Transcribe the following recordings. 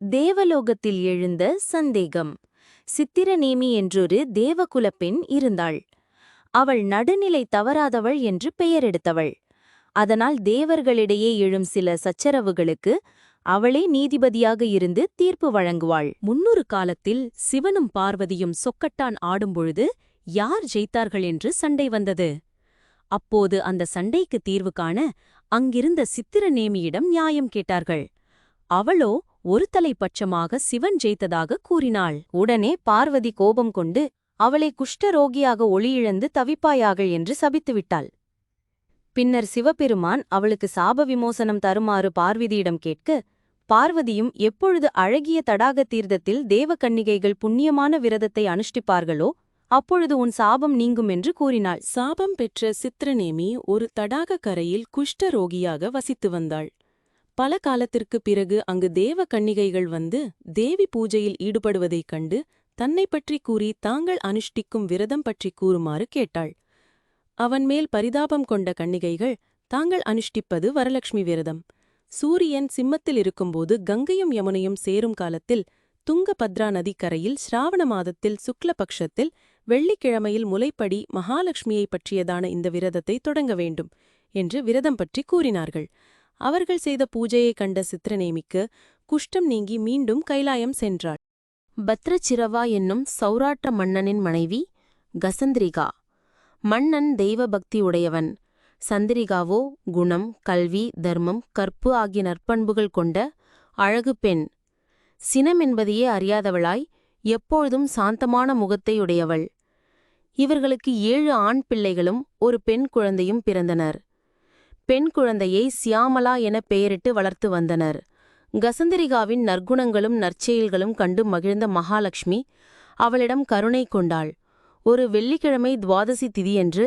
தேவலோகத்தில் எழுந்த சந்தேகம். சித்திரநேமி என்றொரு தேவகுலப் பெண் இருந்தாள். அவள் நடுநிலை தவறாதவள் என்று பெயரெடுத்தவள். அதனால் தேவர்களிடையே எழும் சில சச்சரவுகளுக்கு அவளே நீதிபதியாக இருந்து தீர்ப்பு வழங்குவாள். முன்னொரு காலத்தில் சிவனும் பார்வதியும் சொக்கட்டான் ஆடும்பொழுது யார் ஜெயித்தார்கள் என்று சண்டை வந்தது. அப்போது அந்த சண்டைக்கு தீர்வு காண அங்கிருந்த சித்திரநேமியிடம் நியாயம் கேட்டார்கள். அவளோ ஒரு தலைப்பட்சமாக சிவன் ஜெயித்ததாக கூறினாள். உடனே பார்வதி கோபம் கொண்டு அவளை குஷ்டரோகியாக ஒளியிழந்து தவிப்பாயாகள் என்று சபித்துவிட்டாள். பின்னர் சிவபெருமான் அவளுக்கு சாப விமோசனம் தருமாறு பார்வதியிடம் கேட்க பார்வதியும் எப்பொழுது அழகிய தடாக தீர்த்தத்தில் தேவகன்னிகைகள் புண்ணியமான விரதத்தை அனுஷ்டிப்பார்களோ அப்பொழுது உன் சாபம் நீங்கும் என்று கூறினாள். சாபம் பெற்ற சித்திரநேமி ஒரு தடாக கரையில் குஷ்டரோகியாக வசித்து வந்தாள். பல காலத்திற்குப் பிறகு அங்கு தேவ கன்னிகைகள் வந்து தேவி பூஜையில் ஈடுபடுவதைக் கண்டு தன்னை பற்றி கூறி தாங்கள் அனுஷ்டிக்கும் விரதம் பற்றி கூறுமாறு கேட்டாள். அவன் மேல் பரிதாபம் கொண்ட கன்னிகைகள் தாங்கள் அனுஷ்டிப்பது வரலட்சுமி விரதம். சூரியன் சிம்மத்தில் இருக்கும்போது கங்கையும் யமுனையும் சேரும் காலத்தில் துங்கபத்ரா நதிக்கரையில் ஸ்ராவண மாதத்தில் சுக்லபக்ஷத்தில் வெள்ளிக்கிழமையில் முலைப்படி மகாலட்சுமியைப் பற்றியதான இந்த விரதத்தை தொடங்க வேண்டும் என்று விரதம் பற்றி கூறினார்கள். அவர்கள் செய்த பூஜையைக் கண்ட சித்திரநேமிக்கு குஷ்டம் நீங்கி மீண்டும் கைலாயம் சென்றாள். பத்ரச்சிரவா என்னும் சௌராட்ட மன்னனின் மனைவி கசந்திரிகா. மன்னன் தெய்வ பக்தி உடையவன் சந்திரிகாவோ குணம் கல்வி தர்மம் கற்பு ஆகிய நற்பண்புகள் கொண்ட அழகு பெண். சினம் என்பதையே அறியாதவளாய் எப்பொழுதும் சாந்தமான முகத்தையுடையவள். இவர்களுக்கு ஏழு ஆண் பிள்ளைகளும் ஒரு பெண் குழந்தையும் பிறந்தனர். பெண் குழந்தையை சியாமலா என பெயரிட்டு வளர்த்து வந்தனர். கசந்தரிகாவின் நற்குணங்களும் நற்செயல்களும் கண்டு மகிழ்ந்த மகாலட்சுமி அவளிடம் கருணை கொண்டாள். ஒரு வெள்ளிக்கிழமை துவாதசி திதியன்று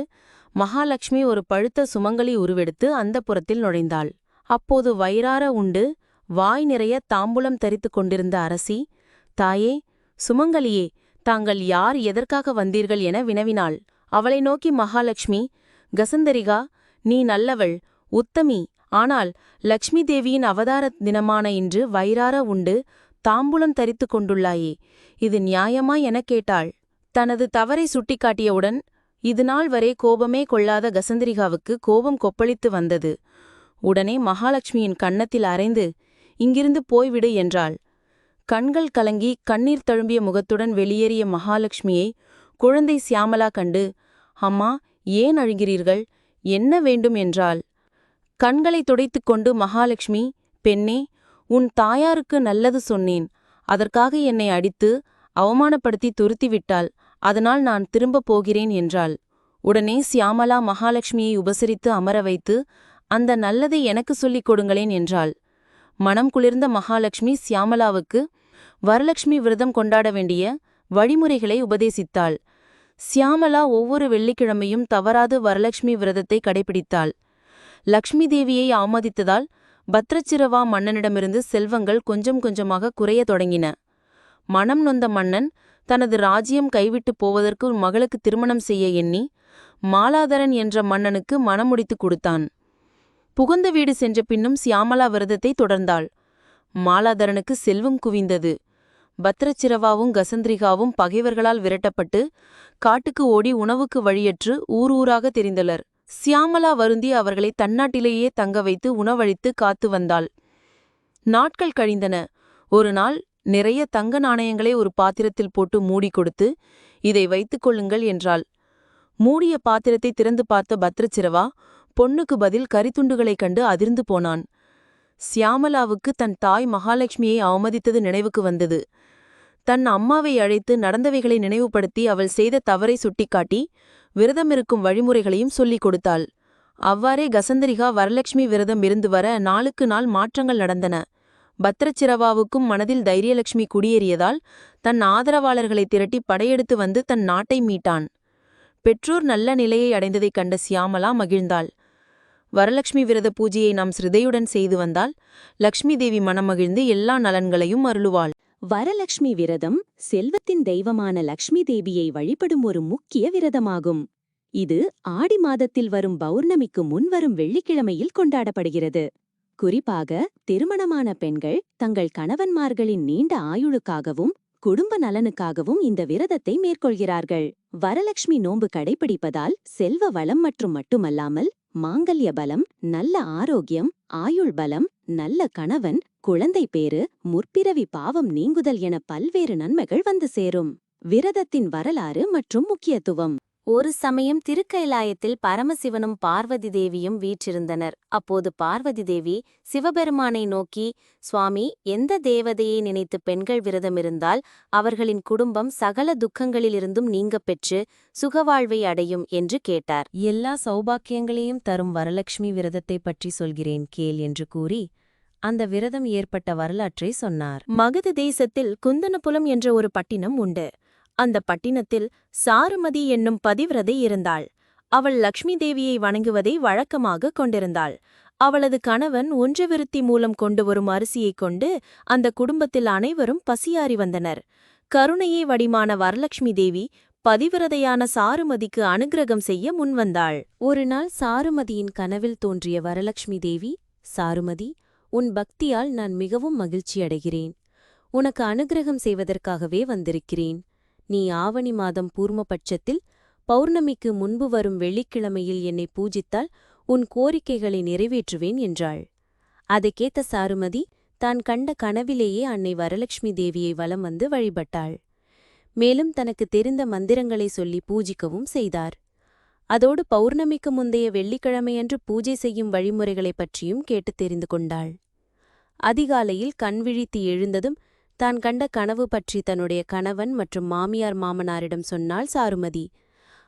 மகாலட்சுமி ஒரு பழுத்த சுமங்கலி உருவெடுத்து அந்த புறத்தில் நுழைந்தாள். அப்போது வயிறார உண்டு வாய் நிறைய தாம்பூலம் தரித்து கொண்டிருந்த அரசி தாயே சுமங்கலியே தாங்கள் யார் எதற்காக வந்தீர்கள் என வினவினாள். அவளை நோக்கி மகாலட்சுமி கசந்தரிகா நீ நல்லவள் உத்தமி ஆனால் லக்ஷ்மி தேவியின் அவதார தினமான இன்று வயிறார உண்டு தாம்பூலம் தரித்து கொண்டுள்ளாயே இது நியாயமா எனக் கேட்டாள். தனது தவறை சுட்டிக்காட்டியவுடன் இதுநாள் வரை கோபமே கொள்ளாத கசந்திரிகாவுக்கு கோபம் கொப்பளித்து வந்தது. உடனே மகாலட்சுமியின் கன்னத்தில் அரைந்து இங்கிருந்து போய்விடு என்றாள். கண்கள் கலங்கி கண்ணீர் தழும்பிய முகத்துடன் வெளியேறிய மகாலட்சுமியை குழந்தை சியாமலா கண்டு அம்மா ஏன் அழுகிறீர்கள்? என்ன வேண்டும் என்றாள். கண்களை துடைத்துக் கொண்டு மகாலட்சுமி பெண்ணே உன் தாயாருக்கு நல்லது சொன்னேன். அதற்காக என்னை அடித்து அவமானப்படுத்தி துருத்திவிட்டாள். அதனால் நான் திரும்பப் போகிறேன் என்றாள். உடனே சியாமலா மகாலட்சுமியை உபசரித்து அமர வைத்து அந்த நல்லதை எனக்கு சொல்லிக் கொடுங்களேன் என்றாள். மனம் குளிர்ந்த மகாலட்சுமி சியாமலாவுக்கு வரலட்சுமி விரதம் கொண்டாட வேண்டிய வழிமுறைகளை உபதேசித்தாள். சியாமலா ஒவ்வொரு வெள்ளிக்கிழமையும் தவறாது வரலட்சுமி விரதத்தை கடைபிடித்தாள். லக்ஷ்மி தேவியை ஆமதித்ததால் பத்ரச்சிரவா மன்னனிடமிருந்து செல்வங்கள் கொஞ்சம் கொஞ்சமாக குறைய தொடங்கின. மனம் நொந்த மன்னன் தனது ராஜ்யம் கைவிட்டுப் போவதற்கு மகளுக்கு திருமணம் செய்ய எண்ணி மாலாதரன் என்ற மன்னனுக்கு மனமுடித்து முடித்துக் கொடுத்தான். புகுந்த வீடு சென்ற பின்னும் சியாமலா விரதத்தை தொடர்ந்தாள். மாலாதரனுக்கு செல்வம் குவிந்தது. பத்ரச்சிரவாவும் கசந்திரிகாவும் பகைவர்களால் விரட்டப்பட்டு காட்டுக்கு ஓடி உணவுக்கு வழியற்று ஊர் ஊராக தெரிந்தனர். சியாமலா வருந்தி அவர்களை தன்னாட்டிலேயே தங்க வைத்து உணவழித்து காத்து வந்தாள். நாட்கள் கழிந்தன. ஒரு நாள் நிறைய தங்க நாணயங்களை ஒரு பாத்திரத்தில் போட்டு மூடி கொடுத்து இதை வைத்துக் கொள்ளுங்கள் என்றாள். மூடிய பாத்திரத்தை திறந்து பார்த்த பத்ரச்சிரவா பொண்ணுக்கு பதில் கரித்துண்டுகளைக் கண்டு அதிர்ந்து போனான். சியாமலாவுக்கு தன் தாய் மகாலட்சுமியை அவமதித்தது நினைவுக்கு வந்தது. தன் அம்மாவை அழைத்து நடந்தவைகளை நினைவுபடுத்தி அவள் செய்த தவறை சுட்டிக்காட்டி விரதமிருக்கும் வழிமுறைகளையும் சொல்லிக் கொடுத்தாள். அவ்வாறே கசந்தரிகா வரலட்சுமி விரதம் இருந்து வர நாளுக்கு நாள் மாற்றங்கள் நடந்தன. பத்ரச்சிரவாவுக்கும் மனதில் தைரியலட்சுமி குடியேறியதால் தன் ஆதரவாளர்களை திரட்டி படையெடுத்து வந்து தன் நாட்டை மீட்டான். பெற்றோர் நல்ல நிலையை அடைந்ததைக் கண்ட சியாமலா மகிழ்ந்தாள். வரலட்சுமி விரத பூஜையை நாம் சிறுதையுடன் செய்து வந்தால் லக்ஷ்மி தேவி மனமகிழ்ந்து எல்லா நலன்களையும் அருளுவாள். வரலட்சுமி விரதம் செல்வத்தின் தெய்வமான லக்ஷ்மி தேவியை வழிபடும் ஒரு முக்கிய விரதமாகும். இது ஆடி மாதத்தில் வரும் பௌர்ணமிக்கு முன்வரும் வெள்ளிக்கிழமையில் கொண்டாடப்படுகிறது. குறிப்பாக திருமணமான பெண்கள் தங்கள் கணவன்மார்களின் நீண்ட ஆயுளுக்காகவும் குடும்ப நலனுக்காகவும் இந்த விரதத்தை மேற்கொள்கிறார்கள். வரலட்சுமி நோன்பு கடைபிடிப்பதால் செல்வ வளம் மற்றும் மட்டுமல்லாமல் மாங்கல்ய பலம் நல்ல ஆரோக்கியம் ஆயுள் பலம் நல்ல கணவன் குழந்தை பேறு முற்பிறவி பாவம் நீங்குதல் என பல்வேறு நன்மைகள் வந்து சேரும். விரதத்தின் வரலாறு மற்றும் முக்கியத்துவம். ஒரு சமயம் திருக்கைலாயத்தில் பரமசிவனும் பார்வதி தேவியும் வீற்றிருந்தனர். அப்போது பார்வதி தேவி சிவபெருமானை நோக்கி சுவாமி எந்த தேவதையை நினைத்து பெண்கள் விரதமிருந்தால் அவர்களின் குடும்பம் சகல துக்கங்களிலிருந்தும் நீங்கப் பெற்று சுகவாழ்வை அடையும் என்று கேட்டார். எல்லா சௌபாக்கியங்களையும் தரும் வரலட்சுமி விரதத்தை பற்றி சொல்கிறேன் கேள் என்று கூறி அந்த விரதம் ஏற்பட்ட வரலாற்றை சொன்னார். மகத தேசத்தில் குந்தனபுலம் என்ற ஒரு பட்டினம் உண்டு. அந்த பட்டினத்தில் சாருமதி என்னும் பதிவிரதை இருந்தாள். அவள் லக்ஷ்மி தேவியை வணங்குவதை வழக்கமாக கொண்டிருந்தாள். அவளது கணவன் ஒன்று விருத்தி மூலம் கொண்டு வரும் அரிசியைக் கொண்டு அந்த குடும்பத்தில் அனைவரும் பசியாறி வந்தனர். கருணையை வடிமான வரலட்சுமி தேவி பதிவிரதையான சாருமதிக்கு அனுகிரகம் செய்ய முன்வந்தாள் ஒரு நாள் சாருமதியின் கனவில் தோன்றிய வரலட்சுமி தேவி சாருமதி உன் பக்தியால் நான் மிகவும் மகிழ்ச்சியடைகிறேன். உனக்கு அனுகிரகம் செய்வதற்காகவே வந்திருக்கிறேன். நீ ஆவணி மாதம் பூர்மபட்சத்தில் பௌர்ணமிக்கு முன்பு வரும் வெள்ளிக்கிழமையில் என்னை பூஜித்தால் உன் கோரிக்கைகளை நிறைவேற்றுவேன் என்றாள். அதைக் கேட்ட சாருமதி தான் கண்ட கனவிலேயே அன்னை வரலட்சுமி தேவியை வலம் வந்து வழிபட்டாள். மேலும் தனக்கு தெரிந்த மந்திரங்களை சொல்லி பூஜிக்கவும் செய்தார். அதோடு பௌர்ணமிக்கு முந்தைய வெள்ளிக்கிழமையன்று பூஜை செய்யும் வழிமுறைகளைப் பற்றியும் கேட்டுத் தெரிந்து கொண்டாள். அதிகாலையில் கண்விழித்து எழுந்ததும் தான் கண்ட கனவு பற்றி தன்னுடைய கணவன் மற்றும் மாமியார் மாமனாரிடம் சொன்னாள் சாருமதி.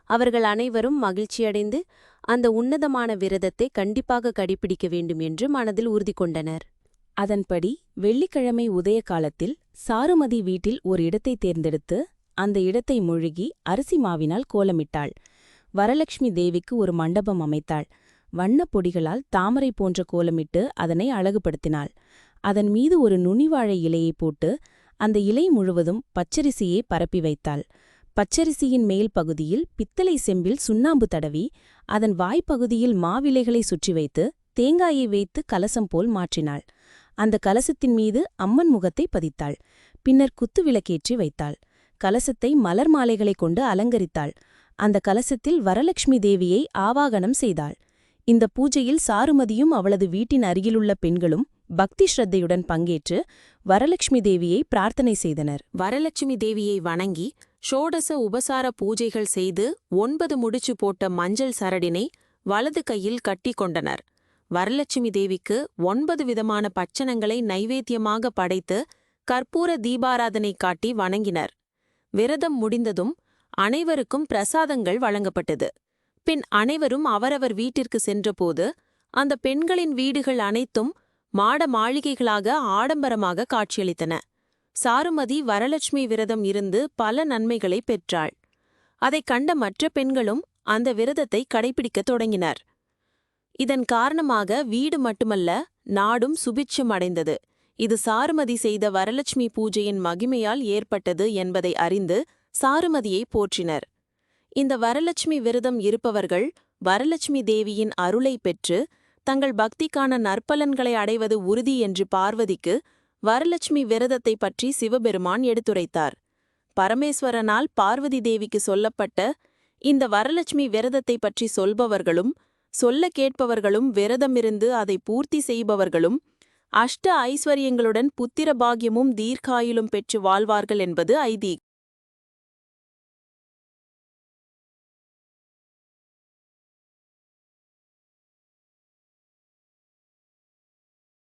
அவர்கள் அனைவரும் மகிழ்ச்சியடைந்து அந்த உன்னதமான விரதத்தை கண்டிப்பாக கடைபிடிக்க வேண்டும் என்று மனதில் உறுதி கொண்டனர். அதன்படி வெள்ளிக்கிழமை உதய காலத்தில் சாருமதி வீட்டில் ஒரு இடத்தை தேர்ந்தெடுத்து அந்த இடத்தை முழுகி அரிசி மாவினால் கோலமிட்டாள். வரலட்சுமி தேவிக்கு ஒரு மண்டபம் அமைத்தாள். வண்ணப் பொடிகளால் தாமரை போன்ற கோலமிட்டு அதனை அழகுபடுத்தினாள். அதன் மீது ஒரு நுனிவாழை இலையை போட்டு அந்த இலை முழுவதும் பச்சரிசியை பரப்பி வைத்தாள். பச்சரிசியின் மேல் பகுதியில் பித்தளை செம்பில் சுண்ணாம்பு தடவி அதன் வாய்ப்பகுதியில் மாவிலைகளை சுற்றி வைத்து தேங்காயை வைத்து கலசம் போல் மாற்றினாள். அந்த கலசத்தின் மீது அம்மன் முகத்தை பதித்தாள். பின்னர் குத்து விளக்கேற்றி வைத்தாள். கலசத்தை மலர் மாலைகளைக் கொண்டு அலங்கரித்தாள். அந்த கலசத்தில் வரலட்சுமி தேவியை ஆவாகனம் செய்தாள். இந்த பூஜையில் சாருமதியும் அவளது வீட்டின் அருகிலுள்ள பெண்களும் பக்தி ஸ்ரத்தையுடன் பங்கேற்று வரலட்சுமி தேவியை பிரார்த்தனை செய்தனர். வரலட்சுமி தேவியை வணங்கி ஷோடச உபசார பூஜைகள் செய்து ஒன்பது முடிச்சு போட்ட மஞ்சள் சரடினை வலது கையில் கட்டி கொண்டனர். வரலட்சுமி தேவிக்கு ஒன்பது விதமான பட்சணங்களை நைவேத்தியமாக படைத்து கற்பூர தீபாராதனை காட்டி வணங்கினர். விரதம் முடிந்ததும் அனைவருக்கும் பிரசாதங்கள் வழங்கப்பட்டது. பின் அனைவரும் அவரவர் வீட்டிற்கு சென்றபோது அந்த பெண்களின் வீடுகள் அனைத்தும் மாட மாளிகைகளாக ஆடம்பரமாக காட்சியளித்தன. சாருமதி வரலட்சுமி விரதம் இருந்து பல நன்மைகளை பெற்றாள். அதைக் கண்ட மற்ற பெண்களும் அந்த விரதத்தை கடைபிடிக்கத் தொடங்கினர். இதன் காரணமாக வீடு மட்டுமல்ல நாடும் சுபிட்சம் அடைந்தது. இது சாருமதி செய்த வரலட்சுமி பூஜையின் மகிமையால் ஏற்பட்டது என்பதை அறிந்து சாருமதியை போற்றினர். இந்த வரலட்சுமி விரதம் இருப்பவர்கள் வரலட்சுமி தேவியின் அருளை பெற்று தங்கள் பக்திக்கான நற்பலன்களை அடைவது உறுதி என்று பார்வதிக்கு வரலட்சுமி விரதத்தை பற்றி சிவபெருமான் எடுத்துரைத்தார். பரமேஸ்வரனால் பார்வதி தேவிக்கு சொல்லப்பட்ட இந்த வரலட்சுமி விரதத்தை பற்றி சொல்பவர்களும் சொல்ல கேட்பவர்களும் விரதமிருந்து அதை பூர்த்தி செய்பவர்களும் அஷ்ட ஐஸ்வர்யங்களுடன் புத்திர தீர்காயிலும் பெற்று வாழ்வார்கள் என்பது ஐதீகம்.